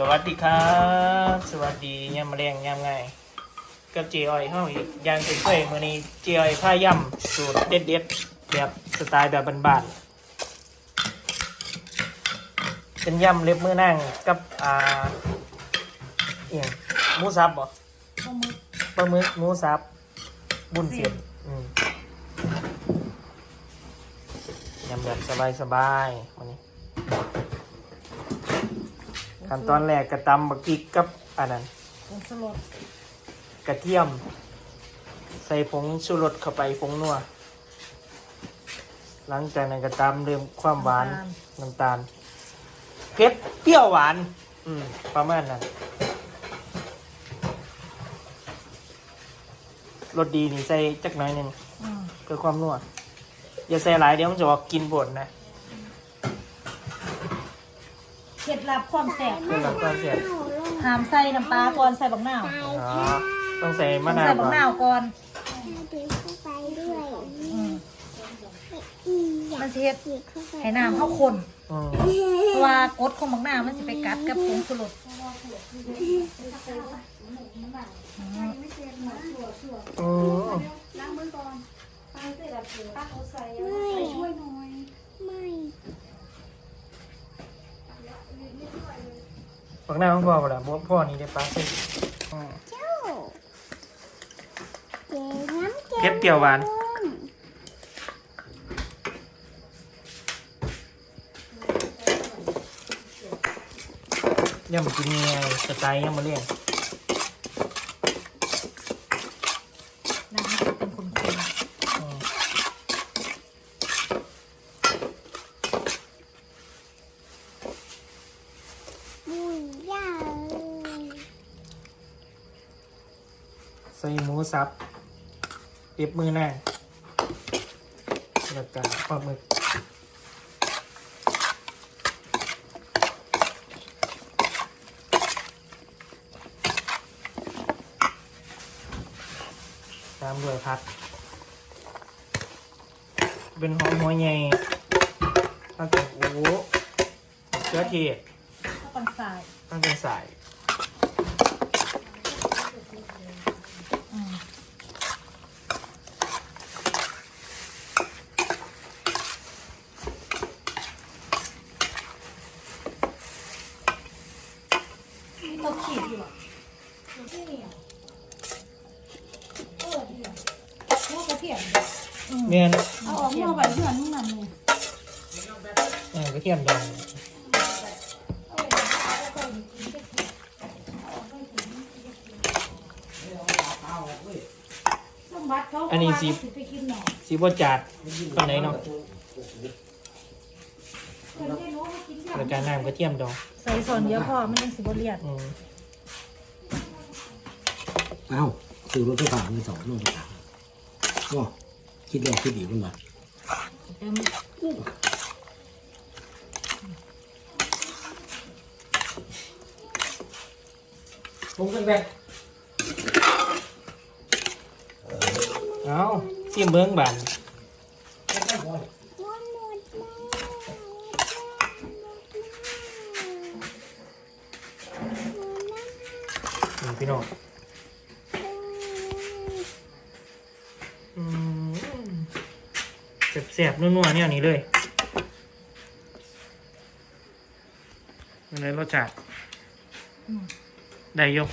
สวัสดีครับ สวัสดียามมะเร็งยามไงกับเจออยเข้าอีกอย่างเป็นเคยมื่อนี้เจออยผ้าย่ำสูตรเด็ดเด็ดๆแบบสไตล์แบบบ้านๆเป็นย่ำเล็บมือนั่งกับอ่าเอียงหมูสับบ่ปลาหมึกหมูสับบุญเสียนอืมยำแบบสบายๆวันนี้ ขั้นตอนแรกกระตำบักกิกกับอันนั้นผงชูรสกระเทียม ใส่ผงชูรสเข้าไปผงนัวหลังจากนั้นกระตำเริ่มความหวานน้ำตาลเผ็ดเปรี้ยวหวาน อืมประมาณนั้นรสดีนี่ใส่จักหน่อยหนึ่งอืมเพื่อความนัวอย่าใส่หลายเดี๋ยวมันจะออกกินบดนะ เคล็ดลับความแซ่บเพื่อเราก็เสียห้ามใส่น้ำปลาก่อนใส่บักนาวอ๋อต้องใส่ต้มะองนาวใส่บัก่กอนนาวก่อนดึงเข้าไปด้วยอืมอืมอยากมันสิเฮ็ดหยิบเข้าไปให้น้ำเข้าข้นอืมเพราะว่ากรดของบักนาวมันสิไปกัดกับผงชูรสอืมอืมไม่ ฝัก หน้าของพ่อป่ะล่ะบ่พ่อนี่ได้ปลาสิอืม เจ้าเจ๊น้ำเจ๊เผ็ดเปรี้ยวหวาน ย่ำกินยังไงสไตล์ย่ำมาเรียง น้ำมันจะเป็นข้น อืม บุญย่า ใส่หมูสับเรียบมือหน้าแล้วก็ปลาหมึกตามด้วยผักเป็นหอมหัวใหญ่ตั้งแต่โอ้โหเชื้อเทศๆข้าวปังสายตั้งแต่ใส่อืมเราขีดอยู่อะ เออดีอะพวกกระเทียมอืมเมียนเอาออกมาไปเพื่อนนู่นนั่นเลยเออกระเทียมดอง องบัดเขาอันนี้สิไปกินหน่อสีบจัดตอนไหนเนาะเพิ่นได้รู้ว่ากินรายการน้ำกระเทียมดองใส่ส่วนเยอะพอมันยังสิบ่เลียดอืมเอ้าซื้อรถไฟฟ้ามือสองรถไฟฟ้าว้าคิดแล้วคิดอีกมันมาเติมผมกันแบบ เอาเทียมเบิ้งบานหมดหมดแล้วนี่พี่น้องอืมแสบๆนัวๆเนี่ยนี่เลยอะไรรสชาติได้อยก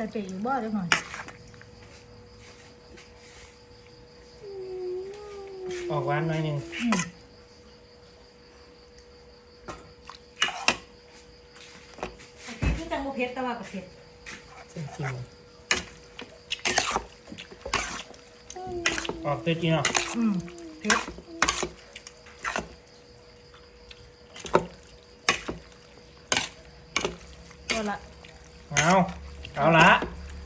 ใส่ไปอีกบ่เดี๋ยวหน่อยออกหวานหน่อยหนึ่งอืมคือจังบ่เผ็ดแต่ว่าก็เผ็ดจริงๆออกตัวจริงเนาะอืมเผ็ดเอาละเอา เอาละ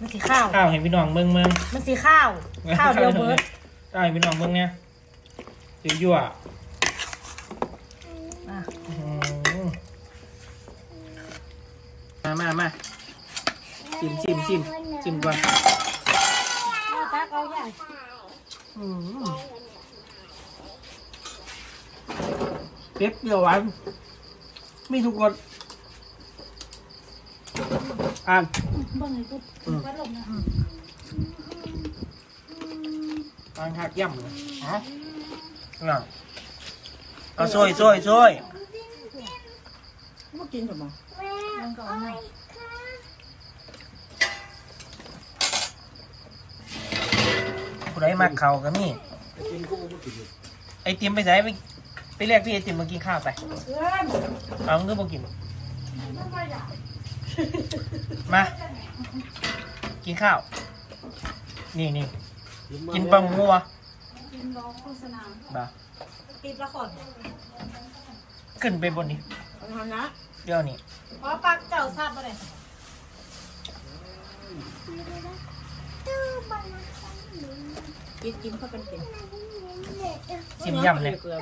มันสีข้าว ข้าวเห็นพี่น้องเบิ้งเมืองมันสีข้าว ข้าวเดียวเบิร์ดข้าวเห็นพี่น้องเบิ้งเนี่ยยั่วๆอะอืมมามามาชิมชิมชิมชิมก่อนเอาตักเอาใหญ่อืมเผ็ดเปรี้ยวหวานมีทุกรส อ่านบิ่งให้กูวัดลมนะตอนหักย่ำเลยฮะน่ะเอาซอยซอยซอยมากินกับมันมันก็เอาหน่อยผู้ใดมักเขาก็มีไอติมไปไหนไปไปเรียกพี่ไอติมมากินข้าวไปเอื้อนเอาเงินมากิน มา กินข้าว นี่นี่กินปังงัวกินรอโฆษณาบ่าปิดละครขึ้นไปบนนี้ เอาทำนะเดี๋ยวนี้เพราะปักเจ้าทราบบ่ได้กินกินเข้ากันเป็นซิมย่ำเลยเกลือ